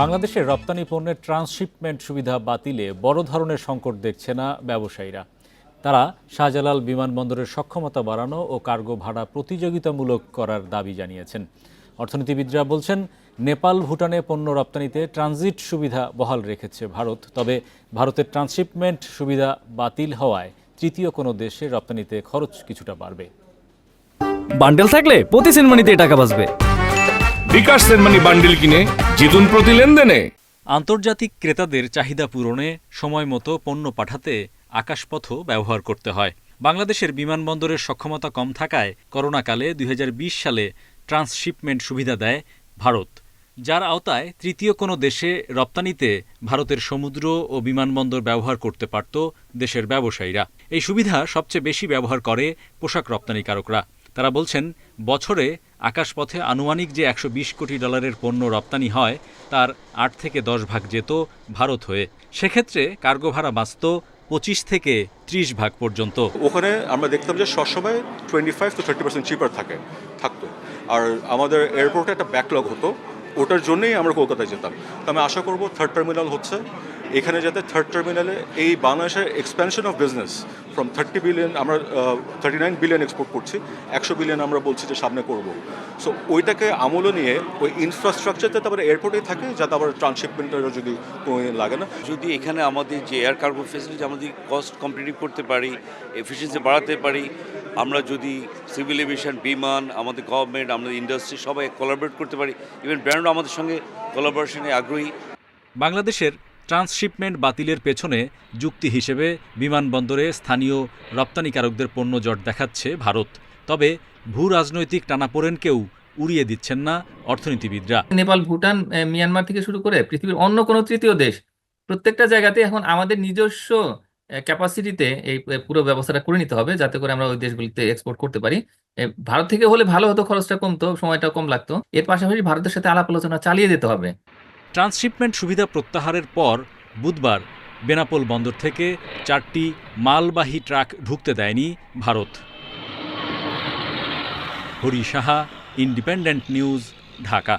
বাংলাদেশের রপ্তানি পণ্যের ট্রান্সশিপমেন্ট সুবিধা বাতিলে বড় ধরনের সংকট দেখছে না ব্যবসায়ীরা। তারা শাহজালাল বিমানবন্দরের সক্ষমতা বাড়ানো ও কার্গো ভাড়া প্রতিযোগিতামূলক করার দাবি জানিয়েছেন। অর্থনীতিবিদরা বলছেন, নেপাল ভুটানে পণ্য রপ্তানিতে ট্রানজিট সুবিধা বহাল রেখেছে ভারত, তবে ভারতের ট্রান্সশিপমেন্ট সুবিধা বাতিল হওয়ায় তৃতীয় কোনো দেশে রপ্তানিতে খরচ কিছুটা বাড়বে। বান্ডেল থাকলে প্রতি সেনমানিতে টাকা বাঁচবে। বিকাশ সেনমানি বান্ডিল কিনে জিতুন প্রতি লেনদেনে। আন্তর্জাতিক ক্রেতাদের চাহিদা পূরণে সময় মতো পণ্য পাঠাতে আকাশপথও ব্যবহার করতে হয়। বাংলাদেশের বিমানবন্দরের সক্ষমতা কম থাকায় করোনাকালে দুই হাজার বিশ সালে ট্রান্সশিপমেন্ট সুবিধা দেয় ভারত, যার আওতায় তৃতীয় কোনো দেশে রপ্তানিতে ভারতের সমুদ্র ও বিমানবন্দর ব্যবহার করতে পারত দেশের ব্যবসায়ীরা। এই সুবিধা সবচেয়ে বেশি ব্যবহার করে পোশাক রপ্তানিকারকরা। তারা বলছেন, বছরে আকাশপথে আনুমানিক যে একশো বিশ কোটি ডলারের পণ্য রপ্তানি হয়, তার আট থেকে দশ ভাগ যেত ভারত হয়ে। সেক্ষেত্রে কার্গো ভাড়া বাঁচত পঁচিশ থেকে ত্রিশ ভাগ পর্যন্ত। ওখানে আমরা দেখতাম যে সবসময় twenty five to thirty percent cheaper থাকে, থাকতো। আর আমাদের এয়ারপোর্টে একটা ব্যাকলগ হতো, ওটার জন্যই আমরা কলকাতায় যেতাম। তো আমি আশা করব থার্ড টার্মিনাল হচ্ছে। এখানে যাতে থার্ড টার্মিনালে এই বাংলাদেশের expansion of business from thirty billion আমরা থার্টি নাইন বিলিয়ন এক্সপোর্ট করছি একশো বিলিয়ন আমরা বলছি যে সামনে করব। সো ওইটাকে আমলও নিয়ে ওই ইনফ্রাস্ট্রাকচারতে তারপরে এয়ারপোর্টেই থাকে যাতে আবার ট্রান্সশিপমেন্টেরও যদি কোনো লাগে না। যদি এখানে আমাদের যে এয়ার কার্গো ফেসিলিটি আমাদের কস্ট কম্পিটিভ করতে পারি এফিসিয়েন্সি বাড়াতে পারি আমরা যদি সিভিল এভিয়েশন বিমান আমাদের গভর্নমেন্ট আমাদের ইন্ডাস্ট্রি সবাই কোলাবরেট করতে পারি ইভেন ব্র্যান্ডও আমাদের সঙ্গে কোলাবোরেশনে আগ্রহী। বাংলাদেশের ট্রান্সশিপমেন্ট বাতিলের পেছনে যুক্তি হিসেবে বিমানবন্দরে স্থানীয় রপ্তানিকারকদের পণ্য জট দেখাচ্ছে ভারত। তবে ভূ রাজনৈতিক টানাপোড়েনকেও উড়িয়ে দিচ্ছেন না অর্থনীতিবিদরা। নেপাল, ভুটান মিয়ানমার থেকে শুরু করে পৃথিবীর অন্য কোনো তৃতীয় দেশ প্রত্যেকটা জায়গাতে এখন আমাদের নিজস্ব ক্যাপাসিটিতে এই পুরো ব্যবস্থাটা করে নিতে হবে যাতে করে আমরা ওই দেশগুলিতে এক্সপোর্ট করতে পারি। ভারত থেকে হলে ভালো হতো, খরচটা কমতো সময়টা কম লাগতো। এর পাশাপাশি ভারতের সাথে আলাপ আলোচনা চালিয়ে যেতে হবে। ট্রান্সশিপমেন্ট সুবিধা প্রত্যাহারের পর বুধবার বেনাপোল বন্দর থেকে চারটি মালবাহী ট্রাক ঢুকতে দেয়নি Bharat. Hari Saha, independent news, Dhaka.